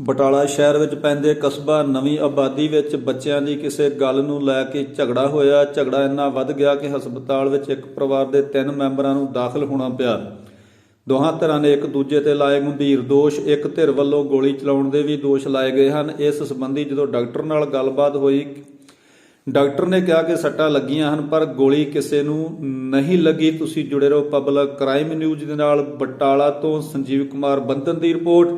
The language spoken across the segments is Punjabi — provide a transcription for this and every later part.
ਬਟਾਲਾ ਸ਼ਹਿਰ ਵਿੱਚ ਪੈਂਦੇ ਕਸਬਾ ਨਵੀਂ ਆਬਾਦੀ ਵਿੱਚ ਬੱਚਿਆਂ ਦੀ ਕਿਸੇ ਗੱਲ ਨੂੰ ਲੈ ਕੇ ਝਗੜਾ ਹੋਇਆ। ਝਗੜਾ ਇੰਨਾ ਵੱਧ ਗਿਆ ਕਿ ਹਸਪਤਾਲ ਵਿੱਚ ਇੱਕ ਪਰਿਵਾਰ ਦੇ ਤਿੰਨ ਮੈਂਬਰਾਂ ਨੂੰ ਦਾਖਲ ਹੋਣਾ ਪਿਆ। ਦੋਹਾਂ ਧਿਰਾਂ ਨੇ ਇੱਕ ਦੂਜੇ ਤੇ ਲਾਏ ਗੰਭੀਰ ਦੋਸ਼। ਇੱਕ ਧਿਰ ਵੱਲੋਂ ਗੋਲੀ ਚਲਾਉਣ ਦੇ ਵੀ ਦੋਸ਼ ਲਾਏ ਗਏ ਹਨ। ਇਸ ਸੰਬੰਧੀ ਜਦੋਂ ਡਾਕਟਰ ਨਾਲ ਗੱਲਬਾਤ ਹੋਈ, ਡਾਕਟਰ ਨੇ ਕਿਹਾ ਕਿ ਸੱਟਾਂ ਲੱਗੀਆਂ ਹਨ, ਪਰ ਗੋਲੀ ਕਿਸੇ ਨੂੰ ਨਹੀਂ ਲੱਗੀ। ਤੁਸੀਂ ਜੁੜੇ ਰਹੋ ਪਬਲਿਕ ਕ੍ਰਾਈਮ ਨਿਊਜ਼ ਦੇ ਨਾਲ। ਬਟਾਲਾ ਤੋਂ ਸੰਜੀਵ ਕੁਮਾਰ ਬੰਦਨ ਦੀ ਰਿਪੋਰਟ।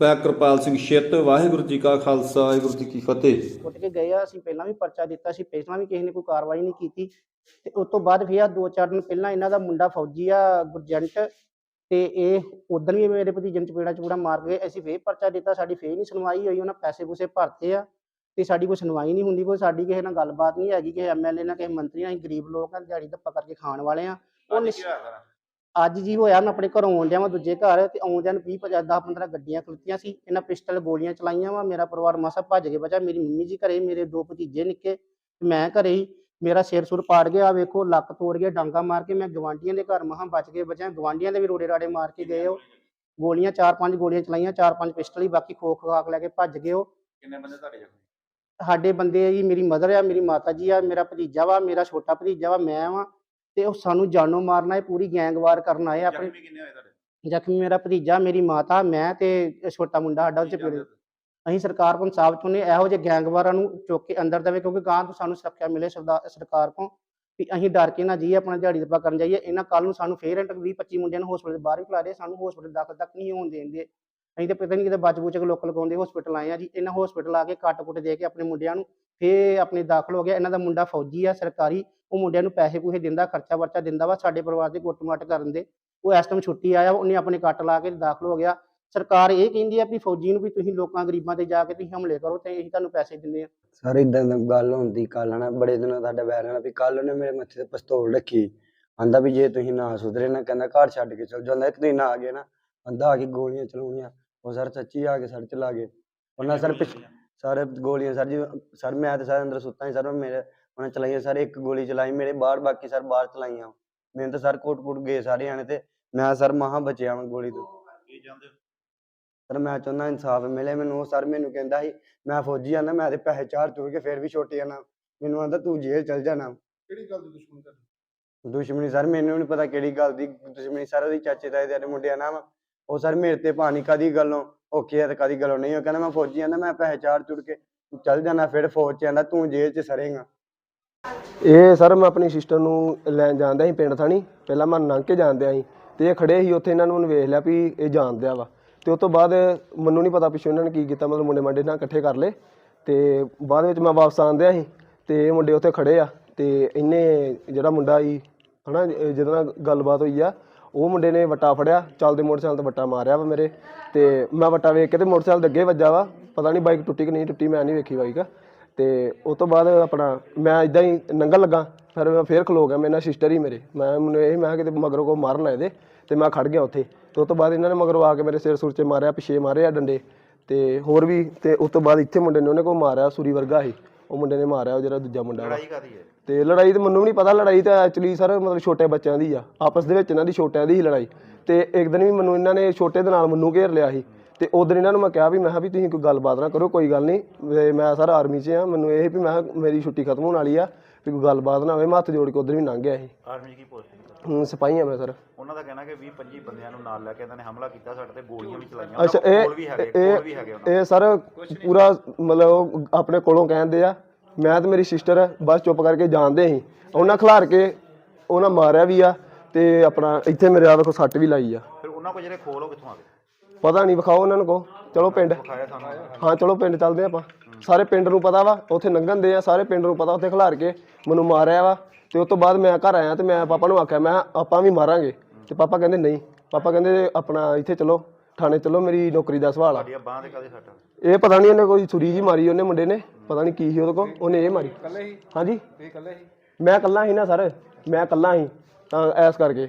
ਪੈ ਕਿਰਪਾਲ ਸਿੰਘ ਛਿੱਤ ਵਾਹਿਗੁਰੂ ਜੀ ਕਾ ਖਾਲਸਾ ਵਾਹਿਗੁਰੂ ਜੀ ਕੀ ਫਤਿਹ। ਕੁੱਟ ਕੇ ਗਏ ਆ ਅਸੀਂ ਪਹਿਲਾਂ ਵੀ ਪਰਚਾ ਦਿੱਤਾ ਸੀ ਪਹਿਲਾਂ ਵੀ ਕਿਸੇ ਨੇ ਕੋਈ ਕਾਰਵਾਈ ਨਹੀਂ ਕੀਤੀ। ਤੇ ਉਸ ਤੋਂ ਬਾਅਦ ਫਿਰ ਆ ਦੋ ਚਾਰ ਦਿਨ ਪਹਿਲਾਂ ਇਹਨਾਂ ਦਾ ਮੁੰਡਾ ਫੌਜੀ ਆ ਗੁਰਜੰਟ ਤੇ ਇਹ ਉਦੋਂ ਵੀ ਮੇਰੇ ਭਤੀਜੇ ਨੂੰ ਚਪੇੜਾ ਚਪੂੜਾ ਮਾਰ ਗਏ ਅਸੀਂ ਫੇਰ ਪਰਚਾ ਦਿੱਤਾ ਸਾਡੀ ਫੇਰ ਨਹੀਂ ਸੁਣਵਾਈ ਹੋਈ ਉਹਨਾਂ ਪੈਸੇ ਪੂਸੇ ਭਰਤੇ ਆ ਤੇ ਸਾਡੀ ਕੋਈ ਸੁਣਵਾਈ ਨਹੀਂ ਹੁੰਦੀ ਕੋਈ ਸਾਡੀ ਕਿਸੇ ਨਾਲ ਗੱਲਬਾਤ ਨਹੀਂ ਹੈਗੀ ਕਿਸੇ ਐਮਐਲਏ ਨਾਲ ਕਿਸੇ ਮੰਤਰੀ ਨਾਲ ਅਸੀਂ ਗਰੀਬ ਲੋਕ ਆ ਦਿਹਾੜੀ ਧੱਪਾ ਕਰਕੇ ਖਾਣ ਵਾਲੇ ਆ। ਉਹ ਅੱਜ ਜੀ ਹੋਇਆ ਮੈਂ ਆਪਣੇ ਘਰੋਂ ਆਉਂਦਿਆਂ ਵਾਂ ਦੂਜੇ ਘਰ ਤੇ ਆਉਂਦਿਆਂ ਨੂੰ 20 50 10 15 ਗੱਡੀਆਂ ਖਲੋਤੀਆਂ ਸੀ ਇਹਨਾਂ ਪਿਸਟਲ ਗੋਲੀਆਂ ਚਲਾਈਆਂ ਵਾ ਮੇਰਾ ਪਰਿਵਾਰ ਮਾਸਾ ਭੱਜ ਕੇ ਬਚਾ ਮੇਰੀ ਮੰਮੀ ਜੀ ਘਰੇ ਮੇਰੇ ਦੋ ਭਤੀਜੇ ਨਿੱਕੇ ਮੈਂ ਘਰੇ ਹੀ ਮੇਰਾ ਸਿਰ ਸੁਰ ਪਾੜ ਗਿਆ ਵੇਖੋ ਲੱਕ ਤੋੜ ਗਿਆ ਡਾਂਗਾ ਮਾਰ ਕੇ ਮੈਂ ਗਵਾਂਢੀਆਂ ਦੇ ਘਰ ਮਹਾਂ ਬਚ ਕੇ ਬਚਿਆ ਗਵਾਂਢੀਆਂ ਦੇ ਵੀ ਰੋੜੇ ਰਾੜੇ ਮਾਰ ਕੇ ਗਏ ਉਹ। ਗੋਲੀਆਂ ਚਾਰ ਪੰਜ ਗੋਲੀਆਂ ਚਲਾਈਆਂ ਚਾਰ ਪੰਜ ਪਿਸਟਲ ਹੀ ਬਾਕੀ ਖੋਖ ਖਾਕ ਲੈ ਕੇ ਭੱਜ ਗਏ ਉਹ। ਕਿੰਨੇ ਬੰਦੇ ਤੁਹਾਡੇ ਜ਼ਖਮੀ? ਸਾਡੇ ਬੰਦੇ ਆ ਜੀ ਮੇਰੀ ਮਦਰ ਆ ਮੇਰੀ ਮਾਤਾ ਜੀ ਆ ਮੇਰਾ ਭਤੀਜਾ ਵਾ ਮੇਰਾ ਛੋਟਾ ਭਤੀਜਾ ਵਾ ਮੈਂ ਵਾ। ਤੇ ਉਹ ਸਾਨੂੰ ਜਾਨੋਂ ਮਾਰਨਾ ਹੈ ਪੂਰੀ ਗੈਂਗਵਾਰ ਕਰਨ ਆਏ ਆਪਣੇ ਜ਼ਖਮੀ ਕਿੰਨੇ ਹੋਏ ਤੁਹਾਡੇ? ਜ਼ਖਮੀ ਮੇਰਾ ਭਤੀਜਾ ਮੇਰੀ ਮਾਤਾ ਮੈਂ ਤੇ ਛੋਟਾ ਮੁੰਡਾ ਸਾਡਾ ਉਹ ਚ ਪੀੜੇ ਅਸੀਂ ਸਰਕਾਰ ਕੋਲ ਚਾਹੁੰਦੇ ਹਾਂ, ਇਹੋ ਜਿਹੇ ਗੈਂਗਵਾਰਾਂ ਨੂੰ ਚੁੱਕ ਕੇ ਅੰਦਰ ਦੇਵੇ ਕਿਉਂਕਿ ਗਾਂ ਤੋਂ ਸਾਨੂੰ ਸੁਰੱਖਿਆ ਮਿਲੇ ਸਰਦਾ- ਸਰਕਾਰ ਕੋਲ ਵੀ ਅਸੀਂ ਡਰ ਕੇ ਨਾ ਜੀ ਆਪਣਾ ਦਿਹਾੜੀ ਦੱਪਾ ਕਰਨ ਜਾਈਏ। ਇਹਨਾਂ ਕੱਲ ਨੂੰ ਸਾਨੂੰ ਫੇਰ ਇੰਟਰ 20 25 ਮੁੰਡਿਆਂ ਨੂੰ ਹਸਪੀਟਲ ਦੇ ਬਾਹਰ ਹੀ ਖਿਲਾ ਦੇ ਸਾਨੂੰ ਹਸਪੀਟਲ ਦਾਖਲ ਤੱਕ ਨਹੀਂ ਹੋਣ ਦੇਣਗੇ ਅਸੀਂ ਤਾਂ ਪਤਾ ਨਹੀਂ ਕਿਤੇ ਬਚ ਬੁਚ ਕੇ ਲੋਕ ਲਗਾਉਂਦੇ ਹਸਪੀਟਲ ਆਏ ਆ ਜੀ ਇਹਨਾਂ ਹਸਪੀਟਲ ਆ ਕੇ ਕੱਟ ਕੁੱਟ ਦੇ ਕੇ ਆਪਣੇ ਮੁੰਡਿਆਂ ਨੂੰ ਫੇਰ ਆਪਣੇ ਦਾਖਲ ਹੋ ਗਿਆ। ਇਹਨਾਂ ਦਾ ਮੁੰਡਾ ਫੌਜੀ ਆ ਸਰਕਾਰੀ ਉਹ ਮੁੰਡਿਆਂ ਨੂੰ ਪੈਸੇ ਪੂਸੇ ਦਿੰਦਾ ਖਰਚਾ ਵਰਚਾ ਦਿੰਦਾ ਵਾ ਸਾਡੇ ਪਰਿਵਾਰ ਦੇ ਗੁੱਟ-ਮੱਟ ਕਰਨ ਦੇ। ਉਹ ਇਸ ਟਾਈਮ ਛੁੱਟੀ ਆਇਆ ਉਹਨੇ ਆਪਣੇ ਕੱਟ ਲਾ ਕੇ ਦਾਖਲ ਹੋ ਗਿਆ। ਸਰਕਾਰ ਇਹ ਕਹਿੰਦੀ ਆ ਵੀ ਫੌਜੀ ਨੂੰ ਵੀ ਤੁਸੀਂ ਲੋਕਾਂ ਗਰੀਬਾਂ ਤੇ ਜਾ ਕੇ ਤੁਸੀਂ ਹਮਲੇ ਕਰੋ ਤੇ ਅਸੀਂ ਤੁਹਾਨੂੰ ਪੈਸੇ ਦਿੰਦੇ ਆ। ਸਰ ਇਦਾਂ ਦੀ ਗੱਲ ਹੁੰਦੀ ਕੱਲ ਨਾ ਬੜੇ ਦਿਨਾਂ ਸਾਡਾ ਵੈਰ ਨਾਲ ਵੀ ਕੱਲ ਉਹਨੇ ਮੇਰੇ ਮੱਥੇ ਤੇ ਪਿਸਤੌਲ ਰੱਖੀ। ਆਂਦਾ ਵੀ ਜੇ ਤੁਸੀਂ ਨਾ ਸੁਧਰੇ ਨਾ ਕਹਿੰਦਾ ਘਰ ਛੱਡ ਕੇ ਚਲ ਜਾਂਦਾ। ਇੱਕ ਦਿਨ ਆ ਗਏ ਨਾ ਆਂਦਾ ਆ ਕੇ ਗੋਲੀਆਂ ਚਲਾਉਣੀਆਂ। ਉਹ ਸਰ ਸੱਚੀ ਆ ਕੇ ਸਰ ਚਲਾ ਗਏ। ਉਹਨਾਂ ਸਰ ਪਿੱਛ ਸਾਰੇ ਗੋਲੀਆਂ ਸਰ ਜੀ ਸਰ ਮੈਂ ਤੇ ਸਰ ਅੰਦਰ ਸੁੱਤਾ ਸੀ ਸਰ ਮੇਰੇ ਉਹਨੇ ਚਲਾਈਆਂ ਸਰ ਇੱਕ ਗੋਲੀ ਚਲਾਈ ਮੇਰੇ ਬਾਹਰ ਬਾਕੀ ਸਰ ਬਾਹਰ ਚਲਾਈਆਂ। ਮੈਨੂੰ ਤਾਂ ਸਰ ਕੋਟ-ਕੋਟ ਗਏ ਸਾਰੇ ਆਣੇ ਤੇ ਮੈਂ ਸਰ ਮਹਾ ਬਚਿਆ ਵਾਂ ਗੋਲੀ ਤੋਂ। ਕੀ ਜਾਂਦੇ ਸਰ ਮੈਂ ਚਾਹੁੰਦਾ ਇਨਸਾਫ ਮਿਲੇ ਮੈਨੂੰ। ਉਹ ਸਰ ਮੈਨੂੰ ਕਹਿੰਦਾ ਸੀ ਮੈਂ ਫੌਜੀ ਆ ਨਾ ਮੈਂ ਤੇ ਪੈਸੇ ਚਾਰ ਚੁੱਕ ਕੇ ਫਿਰ ਵੀ ਛੋਟੇ ਆ ਨਾ। ਮੈਨੂੰ ਆਂਦਾ ਤੂੰ ਜੇਲ੍ਹ ਚਲ ਜਾਣਾ। ਕਿਹੜੀ ਗੱਲ ਦੀ ਦੁਸ਼ਮਣੀ ਸਰ? ਮੈਨੂੰ ਨਹੀਂ ਪਤਾ ਕਿਹੜੀ ਗੱਲ ਦੀ ਦੁਸ਼ਮਣੀ ਸਰ ਉਹਦੀ ਚਾਚੇ ਤਾਏ ਦੇ ਮੁੰਡਿਆਂ ਨਾਲ ਉਹ ਸਰ ਮੇਰੇ ਤੇ ਪਾਣੀ ਕਦੀ ਗੱਲੋਂ ਓਕੇ ਆ ਤੇ ਕਦੀ ਗੱਲੋਂ ਨਹੀਂ। ਉਹ ਕਹਿੰਦਾ ਮੈਂ ਫੌਜੀ ਆ ਨਾ ਮੈਂ ਪੈਸੇ ਚਾਰ ਚੁੜ ਕੇ ਚਲ ਜਾਣਾ ਫਿਰ ਫੌਜ ਚ ਆਂਦਾ ਤੂੰ ਜੇਲ੍ਹ ਚ ਸਰੇਗਾ। ਇਹ ਸਰ ਮੈਂ ਆਪਣੀ ਸਿਸਟਰ ਨੂੰ ਲੈਣ ਜਾਂਦਾ ਸੀ ਪਿੰਡ ਥਾਣੀ। ਪਹਿਲਾਂ ਮੈਂ ਲੰਘ ਕੇ ਜਾਂਦਿਆ ਸੀ ਤੇ ਇਹ ਖੜੇ ਸੀ, ਉੱਥੇ ਇਹਨਾਂ ਨੂੰ ਵੇਖ ਲਿਆ ਵੀ ਇਹ ਜਾਣਦਿਆ ਵਾ। ਤੇ ਉਸ ਤੋਂ ਬਾਅਦ ਮੈਨੂੰ ਨਹੀਂ ਪਤਾ ਪਿੱਛੋਂ ਇਹਨਾਂ ਨੇ ਕੀ ਕੀਤਾ, ਮਤਲਬ ਮੁੰਡੇ ਮੰਡੇ ਨਾਲ ਇਕੱਠੇ ਕਰ ਲਏ। ਤੇ ਬਾਅਦ ਵਿੱਚ ਮੈਂ ਵਾਪਸ ਆਂਦਿਆ ਸੀ ਤੇ ਇਹ ਮੁੰਡੇ ਉੱਥੇ ਖੜੇ ਆ ਤੇ ਇਹਨੇ ਜਿਹੜਾ ਮੁੰਡਾ ਸੀ, ਹਨਾ, ਇਹ ਜਿਹਦੇ ਨਾਲ ਗੱਲਬਾਤ ਹੋਈ ਆ, ਉਹ ਮੁੰਡੇ ਨੇ ਵੱਟਾ ਫੜਿਆ ਚੱਲਦੇ ਮੋਟਰਸਾਈਕਲ ਤੇ ਵੱਟਾ ਮਾਰਿਆ ਵਾ ਮੇਰੇ। ਤੇ ਮੈਂ ਵੱਟਾ ਵੇਖ ਕੇ ਤੇ ਮੋਟਰਸਾਈਕਲ ਦੇ ਅੱਗੇ ਵੱਜਾ ਵਾ। ਪਤਾ ਨਹੀਂ ਬਾਈਕ ਟੁੱਟੀ ਕਿ ਨਹੀਂ ਟੁੱਟੀ, ਮੈਂ ਨਹੀਂ ਵੇਖੀ ਬਾਈਕ। ਤੇ ਉਸ ਤੋਂ ਬਾਅਦ ਆਪਣਾ ਮੈਂ ਇਦਾਂ ਹੀ ਨੰਗਲ ਲੱਗਾ ਫਿਰ ਮੈਂ ਫੇਰ ਖਲੋ ਗਿਆ ਮੇਰੇ ਨਾਲ ਸਿਸਟਰ ਹੀ ਮੇਰੇ। ਮੈਂ ਮੈਨੂੰ ਇਹ ਮੈਂ ਕਿਤੇ ਮਗਰੋਂ ਕੋ ਮਾਰਨ ਆਏ ਦੇ ਤੇ ਮੈਂ ਖੜ ਗਿਆ ਉੱਥੇ। ਤੇ ਉਸ ਤੋਂ ਬਾਅਦ ਇਹਨਾਂ ਨੇ ਮਗਰੋਂ ਆ ਕੇ ਮੇਰੇ ਸਿਰ ਸੁਰ 'ਚ ਮਾਰਿਆ ਪਿਛੇ ਮਾਰੇ ਆ ਡੰਡੇ। ਤੇ ਹੋਰ ਵੀ ਤੇ ਉਸ ਤੋਂ ਬਾਅਦ ਇੱਥੇ ਮੁੰਡੇ ਨੇ ਉਹਨੇ ਕੋ ਮਾਰਿਆ ਸੂਰੀ ਵਰਗਾ ਸੀ। ਉਹ ਮੁੰਡੇ ਨੇ ਮਾਰਿਆ ਉਹ ਜਿਹੜਾ ਦੂਜਾ ਮੁੰਡਾ ਵਾ। ਲੜਾਈ ਕਾਦੀ ਹੈ? ਤੇ ਲੜਾਈ ਤੇ ਮੈਨੂੰ ਵੀ ਨਹੀਂ ਪਤਾ ਲੜਾਈ ਤਾਂ ਐਕਚੁਅਲੀ ਸਰ ਮਤਲਬ ਛੋਟੇ ਬੱਚਿਆਂ ਦੀ ਆ। ਆਪਸ ਦੇ ਵਿੱਚ ਇਹਨਾਂ ਦੀ ਛੋਟਿਆਂ ਦੀ ਹੀ ਲੜਾਈ। ਤੇ ਇੱਕ ਦਿਨ ਵੀ ਮੈਨੂੰ ਇਹਨਾਂ ਨੇ ਛੋਟੇ ਦੇ ਨਾਲ ਮੈਨੂੰ ਘੇਰ ਲਿਆ ਸੀ। ਤੇ ਉਦੋਂ ਇਹਨਾਂ ਨੂੰ ਮੈਂ ਕਿਹਾ ਵੀ ਮੈਂ ਕਿਹਾ ਵੀ ਤੁਸੀਂ ਕੋਈ ਗੱਲਬਾਤ ਨਾ ਕਰੋ ਕੋਈ ਗੱਲ ਨਹੀਂ। ਮੈਂ ਸਰ ਆਰਮੀ 'ਚ ਆ ਮੈਨੂੰ ਇਹ ਵੀ ਮੈਂ ਕਿਹਾ ਮੇਰੀ ਛੁੱਟੀ ਖਤਮ ਹੋਣ ਵਾਲੀ ਆ ਵੀ ਕੋਈ ਗੱਲਬਾਤ ਨਾ ਹੋਵੇ ਮੈਂ ਹੱਥ ਜੋੜ ਕੇ ਉਧਰ ਵੀ ਲੰਘ ਗਿਆ ਇਹ। ਆਰਮੀ ਕੀ ਪੋਸਟਿੰਗ ਹੁਣ ਸਿਪਾਹੀ ਆ ਮੈਂ ਸਰ। ਉਹਨਾਂ ਦਾ ਕਹਿਣਾ ਕਿ 20 25 ਬੰਦਿਆਂ ਨੂੰ ਨਾਲ ਲੈ ਕੇ ਇਹਨਾਂ ਨੇ ਹਮਲਾ ਕੀਤਾ ਸਾਡੇ ਤੇ ਗੋਲੀਆਂ ਵੀ ਚਲਾਈਆਂ ਅੱਛਾ ਇਹ ਇਹ ਇਹ ਸਰ ਪੂਰਾ ਮਤਲਬ ਆਪਣੇ ਕੋਲੋਂ ਕਹਿੰਦੇ ਆ ਮੈਂ ਤੇ ਮੇਰੀ ਸਿਸਟਰ ਬਸ ਚੁੱਪ ਕਰਕੇ ਜਾਣਦੇ ਸੀ। ਉਹਨਾਂ ਖਿਲਾਰ ਕੇ ਉਹਨਾਂ ਮਾਰਿਆ ਵੀ ਆ ਤੇ ਆਪਣਾ ਇੱਥੇ ਮੇਰੇ ਆ ਵੇਖੋ ਸੱਟ ਵੀ ਲਾਈ ਆ। ਫਿਰ ਉਹਨਾਂ ਕੋਲ ਜਿਹੜੇ ਖੋਲ ਉਹ ਕਿੱਥੋਂ ਆ ਗਏ? ਪਤਾ ਨਹੀਂ ਵਿਖਾਓ ਉਹਨਾਂ ਨੂੰ ਕੋ ਚਲੋ ਪਿੰਡ। ਹਾਂ ਚਲੋ ਪਿੰਡ ਚੱਲਦੇ ਆਪਾਂ। ਸਾਰੇ ਪਿੰਡ ਨੂੰ ਪਤਾ ਵਾ ਉੱਥੇ ਲੰਘਣ ਦੇ ਆ ਸਾਰੇ ਪਿੰਡ ਨੂੰ ਪਤਾ ਉੱਥੇ ਖਿਲਾਰ ਕੇ ਮੈਨੂੰ ਮਾਰਿਆ ਵਾ। ਤੇ ਉਸ ਤੋਂ ਬਾਅਦ ਮੈਂ ਘਰ ਆਇਆ ਤੇ ਮੈਂ ਪਾਪਾ ਨੂੰ ਆਖਿਆ ਮੈਂ ਆਪਾਂ ਵੀ ਮਾਰਾਂਗੇ। ਤੇ ਪਾਪਾ ਕਹਿੰਦੇ ਨਹੀਂ। ਪਾਪਾ ਕਹਿੰਦੇ ਆਪਣਾ ਇੱਥੇ ਚਲੋ ਥਾਣੇ ਚਲੋ ਮੇਰੀ ਨੌਕਰੀ ਦਾ ਸਵਾਲ ਆ। ਸਾਡੀਆਂ ਬਾਹਾਂ ਦੇ ਕਾਦੇ ਸੱਟ ਇਹ ਪਤਾ ਨਹੀਂ ਉਹਨੇ ਕੋਈ ਛੁਰੀ ਜੀ ਮਾਰੀ ਉਹਨੇ ਮੁੰਡੇ ਨੇ ਪਤਾ ਨਹੀਂ ਕੀ ਸੀ ਉਹਦੇ ਕੋਲ ਉਹਨੇ ਇਹ ਮਾਰੀ। ਹੀ? ਹਾਂਜੀ। ਤੁਸੀਂ ਇਕੱਲੇ ਹੀ? ਮੈਂ ਇਕੱਲਾ ਸੀ ਨਾ ਸਰ ਮੈਂ ਇਕੱਲਾ ਸੀ ਤਾਂ ਐਸ ਕਰਕੇ।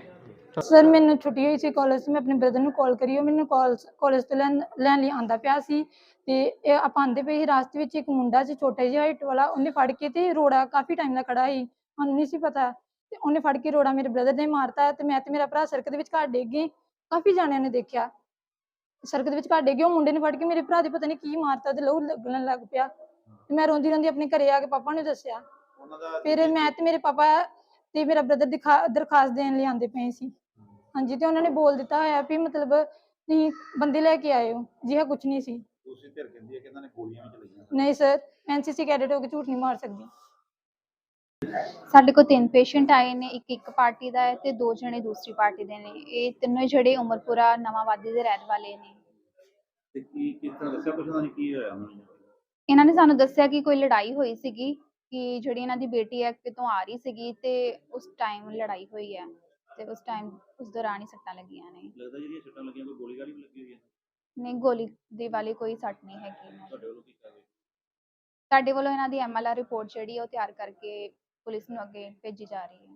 ਸਰ ਮੈਨੂੰ ਛੁੱਟੀ ਹੋਈ ਸੀ ਕਾਲਜ ਤੋਂ ਮੈਂ ਆਪਣੇ ਬ੍ਰਦਰ ਨੂੰ ਕਾਲ ਕਰੀ ਉਹ ਮੈਨੂੰ ਕਾਲ ਕਾਲਜ ਤੋਂ ਲੈਣ ਲੈਣ ਲਈ ਆਂਦਾ ਪਿਆ ਸੀ। ਤੇ ਇਹ ਆਪਾਂ ਆਂਦੇ ਪਏ ਸੀ ਰਾਸਤੇ ਵਿੱਚ ਇੱਕ ਮੁੰਡਾ ਸੀ ਛੋਟੇ ਜਿਹੇ ਹਾਈਟ ਵਾਲਾ ਉਹਨੇ ਫੜ ਕੇ ਤੇ ਰੋੜਾ ਕਾਫੀ ਟਾਈਮ ਦਾ ਖੜਾ ਸੀ ਸਾਨੂੰ ਨਹੀਂ ਸੀ ਪਤਾ। ਤੇ ਉਹਨੇ ਫੜ ਕੇ ਰੋੜਾ ਮੇਰੇ ਬ੍ਰਦਰ ਨੇ ਮਾਰਤਾ ਤੇ ਮੈਂ ਤੇ ਮੇਰਾ ਭਰਾ ਸੜਕ ਦੇ ਵਿੱਚ ਘਰ ਡਿੱਗ ਗਏ। ਕਾਫੀ ਜਾਣਿਆਂ ਨੇ ਦੇਖਿਆ। ਸੜਕ ਦੇ ਵਿੱਚ ਕੱਢ ਗਏ ਉਹ ਮੁੰਡੇ ਨੇ ਫੜ ਕੇ ਮੇਰੇ ਭਰਾ ਦੇ ਪਤਾ ਨਹੀਂ ਕੀ ਮਾਰਤਾ ਤੇ ਲਹੂ ਲੱਗਣ ਲੱਗ ਪਿਆ। ਤੇ ਮੈਂ ਰੋਂਦੀ ਰੋਂਦੀ ਆਪਣੇ ਘਰੇ ਆ ਕੇ ਪਾਪਾ ਨੂੰ ਦੱਸਿਆ। ਫਿਰ ਮੈਂ ਤੇ ਮੇਰੇ ਪਾਪਾ ਤੇ ਮੇਰਾ ਬ੍ਰਦਰ ਦਿਖਾ ਦਰਖਾਸਤ ਦੇਣ ਲਈ ਆਂਦੇ ਪਏ ਸੀ। ਹਾਂਜੀ ਤੇ ਉਹਨਾਂ ਨੇ ਬੋਲ ਦਿੱਤਾ ਹੋਇਆ ਵੀ ਮਤਲਬ ਤੁਸੀਂ ਬੰਦੇ ਲੈ ਕੇ ਆਏ ਹੋ ਜੀ ਹਾਂ ਕੁਝ ਨਹੀਂ ਸੀ। ਦੂਸਰੀ ਧਿਰ ਕਹਿੰਦੀ ਹੈ ਕਿ ਇਹਨਾਂ ਨੇ ਗੋਲੀਆਂ ਵੀ ਚਲਾਈਆਂ ਨਹੀਂ ਸਰ ਐਨਸੀਸੀ ਕੈਡਟ ਹੋ ਕੇ ਝੂਠ ਨਹੀਂ ਮਾਰ ਸਕਦੀ। ਸਾਡੇ ਕੋਲ ਤਿੰਨ ਪੇਸ਼ੈਂਟ ਆਏ ਨੇ ਇੱਕ ਇੱਕ ਪਾਰਟੀ ਦਾ ਹੈ ਤੇ ਦੋ ਜਣੇ ਦੂਸਰੀ ਪਾਰਟੀ ਦੇ ਨੇ। ਇਹ ਤਿੰਨੋਂ ਜਿਹੜੇ ਉਮਰਪੁਰਾ ਨਵਾਂਵਾਦੀ ਦੇ ਰਹਿਣ ਵਾਲੇ ਨੇ। ਤੇ ਕੀ ਕਿਸ ਤਰ੍ਹਾਂ ਦੱਸਿਆ ਕੁਛ ਉਹਨਾਂ ਨੇ ਕੀ ਹੋਇਆ ਉਹਨਾਂ ਨੂੰ? ਇਹਨਾਂ ਨੇ ਸਾਨੂੰ ਦੱਸਿਆ ਕਿ ਕੋਈ ਲੜਾਈ ਹੋਈ ਸੀਗੀ ਕਿ ਜਿਹੜੀ ਇਹਨਾਂ ਦੀ ਬੇਟੀ ਹੈ ਕਿਤੋਂ ਆ ਰਹੀ ਸੀਗੀ ਤੇ ਉਸ ਟਾਈਮ ਲੜਾਈ ਹੋਈ ਹੈ। ਤੇ ਉਸ ਟਾਈਮ ਉਸ ਦੌਰਾਨ ਹੀ ਸੱਟਾਂ ਲੱਗੀਆਂ ਨੇ। ਲੱਗਦਾ ਜਿਹੜੀਆਂ ਸੱਟਾਂ ਲੱਗੀਆਂ ਕੋਈ ਗੋਲੀ ਗਾਲੀ ਵੀ ਲੱਗੀ ਹੋਈ ਹੈ ਨਹੀਂ ਗੋਲੀ ਦੀ ਵਾਲੀ ਕੋਈ ਸੱਟ ਨਹੀਂ ਹੈਗੀ ਇਹਨਾਂ ਦੀ। ਤੁਹਾਡੇ ਵੱਲੋਂ ਕੀ ਕਾਰਵਾਈ? ਸਾਡੇ ਵੱਲੋਂ ਇਹਨਾਂ ਦੀ ਐਮਐਲਆਰ ਰਿਪੋਰਟ ਜਿਹੜੀ ਹੈ ਉਹ ਤਿਆਰ ਕਰਕੇ ਪੁਲਿਸ ਨੂੰ ਅੱਗੇ ਭੇਜੀ ਜਾ ਰਹੀ ਹੈ